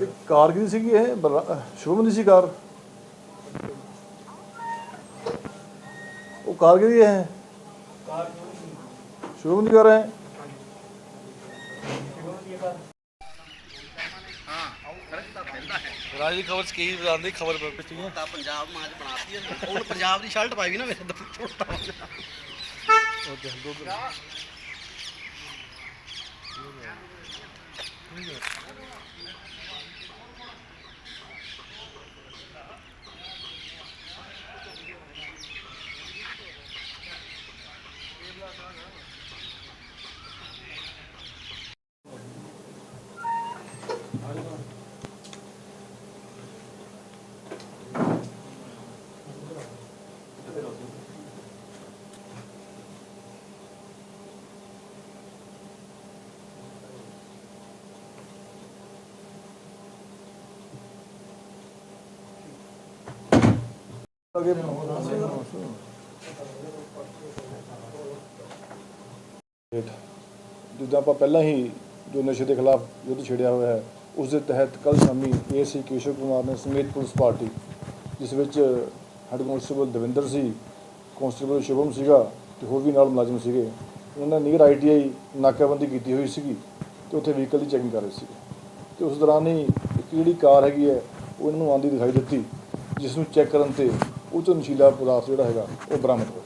ਇਹ ਕਾਰ ਕਿਹਦੀ ਸੀਗੀ ਇਹ? ਬਲਰਾ- ਸ਼ੁਭਮ ਦੀ ਸੀ ਕਾਰ। ਉਹ ਕਾਰ ਕਿਹਦੀ ਹੈ? ਸ਼ੁਭਮ ਦੀ ਕਾਰ ਹੈ। ਰਾਜ ਦੀ ਖਬਰ ਕੀ ਰਾਜ ਦੀ ਖਬਰ ਪਿੱਛੇ ਤਾਂ ਪੰਜਾਬ ਮਾਜ ਬਣਾਤੀ ਹੈ। ਉਹ ਪੰਜਾਬ ਦੀ ਸ਼ਰਟ ਪਾਈ ਵੀ ਨਾ ਮੇਰੇ ਤੋਂ ਛੋਟਾ ਅੱਗੇ ਜਿੱਦਾਂ ਆਪਾਂ ਪਹਿਲਾਂ ਹੀ ਜੋ ਨਸ਼ੇ ਦੇ ਖਿਲਾਫ ਯੁੱਧ ਛੇੜਿਆ ਹੋਇਆ ਹੈ, ਉਸ ਦੇ ਤਹਿਤ ਕੱਲ ਸ਼ਾਮੀ ਏਸੀ ਕੇਸ਼ਵ ਕੁਮਾਰ ਨੇ ਸਮੇਤ ਪੁਲਿਸ ਪਾਰਟੀ, ਜਿਸ ਵਿੱਚ ਹੈਡ ਕਾਂਸਟੇਬਲ ਦਵਿੰਦਰ ਸੀ ਕਾਂਸਟੇਬਲ ਸ਼ੁਭਮ ਸੀਗਾ ਤੇ ਹੋਰ ਵੀ ਨਾਲ ਮੁਲਾਜ਼ਮ ਸੀਗੇ, ਉਹਨਾਂ ਨੇ ਨੀਅਰ ਆਈਟੀਆਈ ਨਾਕਾਬੰਦੀ ਕੀਤੀ ਹੋਈ ਸੀਗੀ ਤੇ ਉੱਥੇ ਵਹੀਕਲ ਦੀ ਚੈਕਿੰਗ ਕਰ ਰਹੇ ਸੀਗੇ। ਤੇ ਉਸ ਦੌਰਾਨ ਹੀ ਇੱਕ ਜਿਹੜੀ ਕਾਰ ਹੈਗੀ ਹੈ, ਉਹ ਇਹਨਾਂ ਨੂੰ ਆਂਦੀ ਦਿਖਾਈ ਦਿੱਤੀ, ਜਿਸ ਨੂੰ ਚੈੱਕ ਕਰਨ ਤੇ ਉਹ 'ਚੋਂ ਨਸ਼ੀਲਾ ਪਦਾਰਥ ਜਿਹੜਾ ਹੈਗਾ ਉਹ ਬਰਾਮਦ ਹੋਇਆ।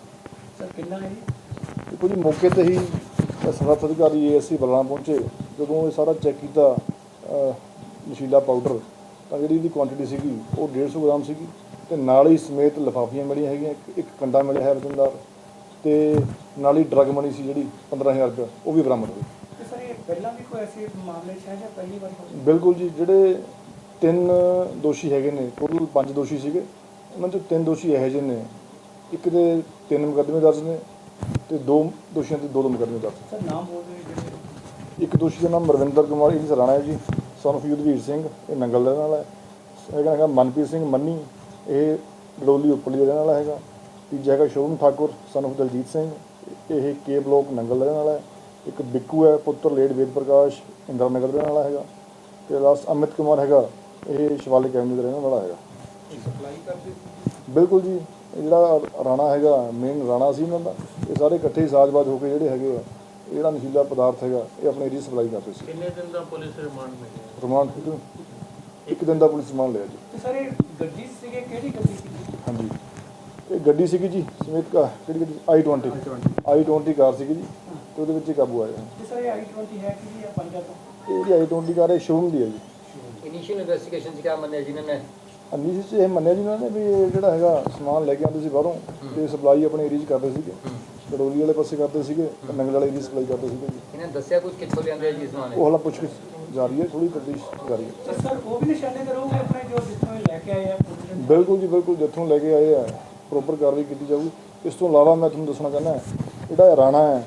ਸਰ ਕਿੰਨਾ ਹੈ ਜੀ? ਮੌਕੇ ਤੇ ਹੀ ਸਮਰੱਥ ਅਧਿਕਾਰੀ ਏਐਸਸੀ ਬਲਰਾਮ ਪਹੁੰਚੇ। ਜਦੋਂ ਇਹ ਸਾਰਾ ਚੈੱਕ ਕੀਤਾ ਨਸ਼ੀਲਾ ਪਾਊਡਰ ਤਾਂ ਜਿਹੜੀ ਇਹਦੀ ਕੁਆਂਟੀਟੀ ਸੀਗੀ ਉਹ 150 ਗ੍ਰਾਮ ਸੀਗੀ। ਤੇ ਨਾਲ ਹੀ ਸਮੇਤ ਲਿਫਾਫੀਆਂ ਮਿਲੀਆਂ ਹੈਗੀਆਂ ਇੱਕ- ਇੱਕ ਕੰਡਾ ਮਿਲਿਆ ਹੈ ਵਜ਼ਨਦਾਰ ਤੇ ਨਾਲ ਹੀ ਡਰਗ ਮਨੀ ਸੀ ਜਿਹੜੀ 15000 ਰੁਪਏ ਉਹ ਵੀ ਬਰਾਮਦ ਹੋਈ। ਤੇ ਸਰ ਇਹ ਪਹਿਲਾਂ ਵੀ ਕੋਈ ਐਸੀ ਮਾਮਲੇ 'ਚ ਹੈ ਜਾਂ ਪਹਿਲੀ ਵਾਰ ਹੋਇਆ ਬਿਲਕੁਲ ਜੀ ਜਿਹੜੇ ਤਿੰਨ ਦੋਸ਼ੀ ਹੈਗੇ ਨੇ ਟੋਟਲ ਪੰਜ ਦੋਸ਼ੀ ਸੀਗੇ। ਉਹਨਾਂ ਚੋਂ ਤਿੰਨ ਦੋਸ਼ੀ ਇਹੋ ਜਿਹੇ ਨੇ। ਇੱਕ ਦੇ ਤਿੰਨ ਮੁਕੱਦਮੇ ਦਰਜ ਨੇ ਤੇ ਦੋ ਦੋਸ਼ੀਆਂ ਤੇ ਦੋ ਦੋ ਮੁਕੱਦਮੇ ਦਰਜ ਸਰ ਨਾਮ ਬੋਲ ਰਹੇ ਜਿਹੜੇ ਇੱਕ ਦੋਸ਼ੀ ਦਾ ਨਾਮ ਮਰਵਿੰਦਰ ਕੁਮਾਰ ਇਹ ਸਰਾਣਾ ਹੈ ਜੀ son of ਯੁੱਧਵੀਰ ਸਿੰਘ ਇਹ ਨੰਗਲ ਦਾ ਵਾਲਾ ਹੈ। ਹੈਗਾ ਹੈਗਾ ਮਨਪ੍ਰੀਤ ਸਿੰਘ ਮੰਨੀ ਇਹ ਡਲੋਲੀ ਉੱਪਰਲੀ ਦਾ ਵਾਲਾ ਹੈਗਾ। ਤੀਜਾ ਹੈਗਾ ਸ਼ੋਭਨ ਠਾਕੁਰ son of ਦਲਜੀਤ ਸਿੰਘ ਇਹ ਕੇ ਬਲੋਕ ਨੰਗਲ ਦਾ ਵਾਲਾ ਹੈ। ਇੱਕ ਬਿੱਕੂ ਹੈ ਪੁੱਤਰ ਲੇਡ ਵੇਦ ਪ੍ਰਕਾਸ਼ ਇੰਦਰ ਨਗਰ ਦਾ ਵਾਲਾ ਹੈਗਾ। ਤੇ ਲਾਸਟ ਅਮਿਤ ਕੁਮਾਰ ਹੈਗਾ ਇਹ ਸ਼ਿਵਾਲਿਕ ਐਵਨਿਊ ਦਾ ਰਹਿਣ ਵਾਲਾ ਹੈਗਾ। ਸਪਲਾਈ ਕਰਦੇ ਬਿਲਕੁਲ ਜੀ ਇਹ ਜਿਹੜਾ ਰਾਣਾ ਹੈਗਾ ਮੇਨ ਰਾਣਾ ਸੀ ਇਹਨਾਂ ਦਾ ਇਹ ਸਾਰੇ ਇਕੱਠੇ ਸਾਜ਼ਬਾਜ਼ ਹੋ ਕੇ ਜਿਹੜੇ ਹੈਗੇ ਆ ਇਹ ਜਿਹੜਾ ਨਸ਼ੀਲਾ ਪਦਾਰਥ ਹੈਗਾ ਇਹ ਆਪਣੇ ਏਰੀਆ ਸਪਲਾਈ ਕਰਦੇ ਸੀ। ਕਿੰਨੇ ਦਿਨ ਦਾ ਪੁਲਿਸ ਰਿਮਾਂਡ ਮਿਲਿਆ? ਰਿਮਾਂਡ ਇੱਕ ਦਿਨ ਦਾ ਪੁਲਿਸ ਰਿਮਾਂਡ ਲਿਆ ਜੀ। ਤੇ ਸਰ ਇਹ ਗੱਡੀ ਸੀਗੇ ਕਿਹੜੀ ਗੱਡੀ ਸੀ ਹਾਂਜੀ। ਇਹ ਗੱਡੀ ਸੀਗੀ ਜੀ ਸਮੇਤ ਕਾ ਕਿਹੜੀ ਗੱਡੀ? i20 i20 ਕਾਰ ਸੀਗੀ ਜੀ ਤੇ ਉਹਦੇ ਵਿੱਚ ਹੀ ਕਾਬੂ ਆਇਆ ਤੇ ਸਰ ਇਹ i20 ਹੈ ਕਿ ਜਾਂ ਪੰਜਾ ਤੋਂ? ਇਹ ਜਿਹੜੀ i20 ਕਾਰ ਹੈ ਸ਼ੋਰੂਮ ਦੀ ਹੈ ਜੀ। ਇਨੀਸ਼ੀਅਲ ਇਨਵੈਸਟੀਗੇਸ਼ਨ 'ਚ ਕਿਆ ਮੰਨਿਆ ਜਿਨ੍ਹਾਂ ਨੇ? ਅਨੀਸ਼ ਚ ਇਹ ਮੰਨਿਆ ਜੀ ਉਹਨਾਂ ਨੇ ਵੀ ਇਹ ਜਿਹੜਾ ਹੈਗਾ ਸਮਾਨ ਲੈ ਕੇ ਆਉਂਦੇ ਸੀ ਬਾਹਰੋਂ ਤੇ ਸਪਲਾਈ ਆਪਣੇ ਏਰੀਆ 'ਚ ਕਰਦੇ ਸੀਗੇ। ਕਡੋਲੀ ਵਾਲੇ ਪਾਸੇ ਕਰਦੇ ਸੀਗੇ ਨੰਗਲ ਵਾਲੇ ਏਰੀਆ ਸਪਲਾਈ ਕਰਦੇ ਸੀਗੇ ਜੀ। ਇਹਨੇ ਦੱਸਿਆ ਕੁਝ ਕਿੱਥੋਂ ਲਿਆਂਦੇ ਜੀ ਸਮਾਨ? ਉਹ ਹਾਲਾ ਪੁੱਛ ਜਾਰੀ ਹੈ ਥੋੜੀ ਤਬਦੀਸ਼ ਜਾਰੀ ਹੈ। ਤੇ ਸਰ ਉਹ ਵੀ ਨਿਸ਼ਾਨੇ ਤੇ ਰਹੂਗੇ ਆਪਣੇ ਜੋ ਜਿੱਥੋਂ ਲੈ ਕੇ ਆਏ ਆ? ਬਿਲਕੁਲ ਜੀ ਬਿਲਕੁਲ ਜਿੱਥੋਂ ਲੈ ਕੇ ਆਏ ਆ ਪ੍ਰੋਪਰ ਕਾਰਵਾਈ ਕੀਤੀ ਜਾਊਗੀ। ਇਸ ਤੋਂ ਇਲਾਵਾ ਮੈਂ ਤੁਹਾਨੂੰ ਦੱਸਣਾ ਚਾਹੁੰਦਾ ਜਿਹੜਾ ਰਾਣਾ ਹੈ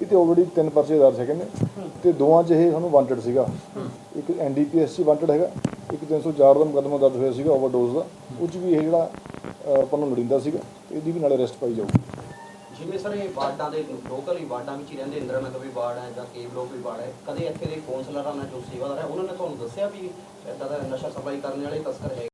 ਇਹ ਤੇ ਆਲਰੇਡੀ ਤਿੰਨ ਪਰਚੇ ਦਰਜ ਹੈਗੇ ਨੇ ਤੇ ਦੋਵਾਂ 'ਚ ਇਹ ਸਾਨੂੰ ਵਾਂਟਡ ਸੀਗਾ। ਇੱਕ ਐਨਡੀਪੀਐਸ 'ਚ ਵਾਂਟਡ ਹੈਗਾ, ਇੱਕ 304 ਦਾ ਮੁਕੱਦਮਾ ਦਰਜ ਹੋਇਆ ਸੀਗਾ ਓਵਰਡੋਜ਼ ਦਾ, ਉਹ 'ਚ ਵੀ ਇਹ ਜਿਹੜਾ ਆਪਾਂ ਨੂੰ ਲੋੜੀਂਦਾ ਸੀਗਾ, ਇਹਦੀ ਵੀ ਨਾਲੇ ਅਰੈਸਟ ਪਾਈ ਜਾਊਗੀ। ਜਿਵੇਂ ਸਰ ਇਹ ਵਾਰਡਾਂ ਦੇ ਲੋਕਲ ਹੀ ਵਾਰਡਾਂ ਵਿੱਚ ਹੀ ਰਹਿੰਦੇ, ਇੰਦਰਾ ਨਗਰ ਵੀ ਵਾਰਡ ਹੈ ਜਾਂ ਕੇ ਬਲੋਕ ਵੀ ਵਾਰਡ ਹੈ, ਕਦੇ ਇੱਥੇ ਦੇ ਕੌਂਸਲਰਾਂ ਨਾਲ ਜੋ ਸੇਵਾਦਾਰ ਹੈ, ਉਹਨਾਂ ਨੇ ਤੁਹਾਨੂੰ ਦੱਸਿਆ ਵੀ ਇਦਾਂ ਦਾ ਨਸ਼ਾ ਸਪਲਾਈ ਕਰਨ ਵਾਲੇ ਤਸਕਰ ਹੈ